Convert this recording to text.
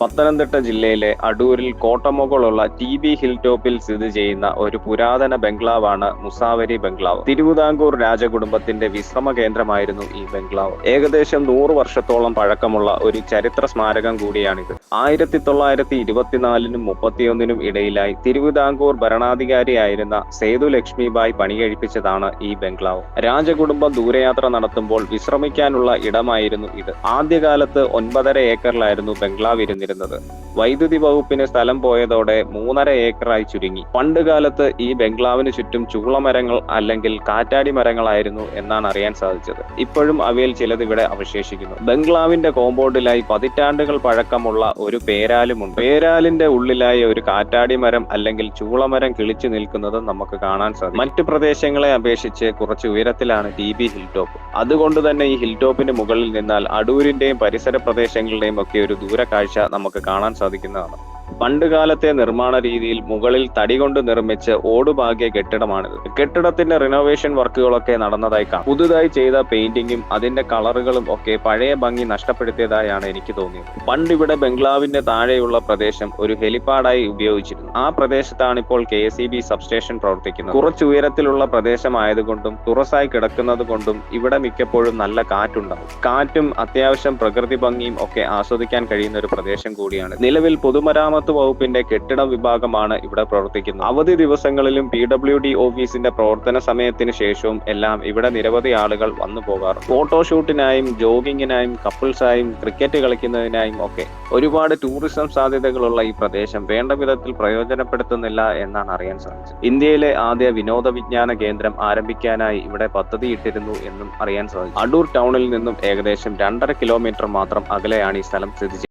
പത്തനംതിട്ട ജില്ലയിലെ അടൂരിൽ കോട്ടമുകളുള്ള T B hill ടോപ്പിൽ സ്ഥിതി ചെയ്യുന്ന ഒരു പുരാതന ബംഗ്ലാവാണ് മുസാവരി ബംഗ്ലാവ്. തിരുവിതാംകൂർ രാജകുടുംബത്തിന്റെ വിശ്രമ കേന്ദ്രമായിരുന്നു ഈ ബംഗ്ലാവ്. ഏകദേശം നൂറ് വർഷത്തോളം പഴക്കമുള്ള ഒരു ചരിത്ര സ്മാരകം കൂടിയാണിത്. ആയിരത്തി തൊള്ളായിരത്തി ഇരുപത്തിനാലിനും മുപ്പത്തിയൊന്നിനും ഇടയിലായി തിരുവിതാംകൂർ ഭരണാധികാരിയായിരുന്ന സേതു ലക്ഷ്മിബായ് പണികഴിപ്പിച്ചതാണ് ഈ ബംഗ്ലാവ്. രാജകുടുംബം ദൂരയാത്ര നടത്തുമ്പോൾ വിശ്രമിക്കാനുള്ള ഇടമായിരുന്നു ഇത്. ആദ്യകാലത്ത് ഒൻപതര ഏക്കറിലായിരുന്നു ബംഗ്ലാവ് ഇരുന്നിരുന്നത് വൈദ്യുതി വകുപ്പിന് സ്ഥലം പോയതോടെ മൂന്നര ഏക്കറായി ചുരുങ്ങി. പണ്ടുകാലത്ത് ഈ ബംഗ്ലാവിന് ചുറ്റും ചൂളമരങ്ങൾ അല്ലെങ്കിൽ കാറ്റാടി മരങ്ങളായിരുന്നു എന്നാണ് അറിയാൻ സാധിച്ചത്. ഇപ്പോഴും അവയിൽ ചിലത് ഇവിടെ അവശേഷിക്കുന്നു. ബംഗ്ലാവിന്റെ കോമ്പൗണ്ടിലായി പതിറ്റാണ്ടുകൾ പഴക്കമുള്ള ഒരു പേരാലുമുണ്ട്. പേരാലിന്റെ ഉള്ളിലായി ഒരു കാറ്റാടി മരം അല്ലെങ്കിൽ ചൂളമരം കിളിച്ചു നിൽക്കുന്നത് നമുക്ക് കാണാൻ സാധിക്കും. മറ്റു പ്രദേശങ്ങളെ അപേക്ഷിച്ച് കുറച്ച് ഉയരത്തിലാണ് ടി ബി ഹിൽ ടോപ്പ് അതുകൊണ്ട് തന്നെ ഈ ഹിൽ ടോപ്പിന് മുകളിൽ നിന്നാൽ അടൂരിന്റെയും പരിസര പ്രദേശങ്ങളുടെയും ഒക്കെ ഒരു ദൂരക്കാഴ്ച നമുക്ക് കാണാൻ സാധിക്കുന്നതാണ്. പണ്ടുകാലത്തെ നിർമ്മാണ രീതിയിൽ മുകളിൽ തടി കൊണ്ട് നിർമ്മിച്ച് ഓടുപാകിയ കെട്ടിടമാണിത്. കെട്ടിടത്തിന്റെ റിനോവേഷൻ വർക്കുകളൊക്കെ നടന്നതായി കാണാം. പുതുതായി ചെയ്ത പെയിന്റിങ്ങും അതിന്റെ കളറുകളും ഒക്കെ പഴയ ഭംഗി നഷ്ടപ്പെടുത്തിയതായാണ് എനിക്ക് തോന്നിയത്. പണ്ട് ഇവിടെ ബംഗ്ലാവിന്റെ താഴെയുള്ള പ്രദേശം ഒരു ഹെലിപ്പാഡായി ഉപയോഗിച്ചിരുന്നു. ആ പ്രദേശത്താണ് ഇപ്പോൾ കെ എസ് ബി സബ്സ്റ്റേഷൻ പ്രവർത്തിക്കുന്നത്. കുറച്ച് ഉയരത്തിലുള്ള പ്രദേശമായതുകൊണ്ടും തുറസായി കിടക്കുന്നത് കൊണ്ടും ഇവിടെ മിക്കപ്പോഴും നല്ല കാറ്റുണ്ടാവും കാറ്റും അത്യാവശ്യം പ്രകൃതി ഭംഗിയും ഒക്കെ ആസ്വദിക്കാൻ കഴിയുന്ന ഒരു പ്രദേശം കൂടിയാണ്. നിലവിൽ പൊതുമരാമത്ത് വകുപ്പിന്റെ കെട്ടിട വിഭാഗമാണ് ഇവിടെ പ്രവർത്തിക്കുന്നത്. അവധി ദിവസങ്ങളിലും പി ഡബ്ല്യു ഡി ഓഫീസിന്റെ പ്രവർത്തന സമയത്തിന് ശേഷവും എല്ലാം ഇവിടെ നിരവധി ആളുകൾ വന്നു പോകാറുണ്ട്. ഫോട്ടോഷൂട്ടിനായും ജോഗിങ്ങിനായും കപ്പിൾസായും ക്രിക്കറ്റ് കളിക്കുന്നതിനായും ഒക്കെ ഒരുപാട് ടൂറിസം സാധ്യതകളുള്ള ഈ പ്രദേശം വേണ്ട വിധത്തിൽ പ്രയോജനപ്പെടുത്തുന്നില്ല എന്നാണ് അറിയാൻ സാധിച്ചത്. ഇന്ത്യയിലെ ആദ്യ വിനോദ വിജ്ഞാന കേന്ദ്രം ആരംഭിക്കാനായി ഇവിടെ പദ്ധതിയിട്ടിരുന്നു എന്നും അറിയാൻ സാധിച്ചു. അടൂർ ടൗണിൽ നിന്നും ഏകദേശം രണ്ടര കിലോമീറ്റർ മാത്രം അകലെയാണ് ഈ സ്ഥലം സ്ഥിതി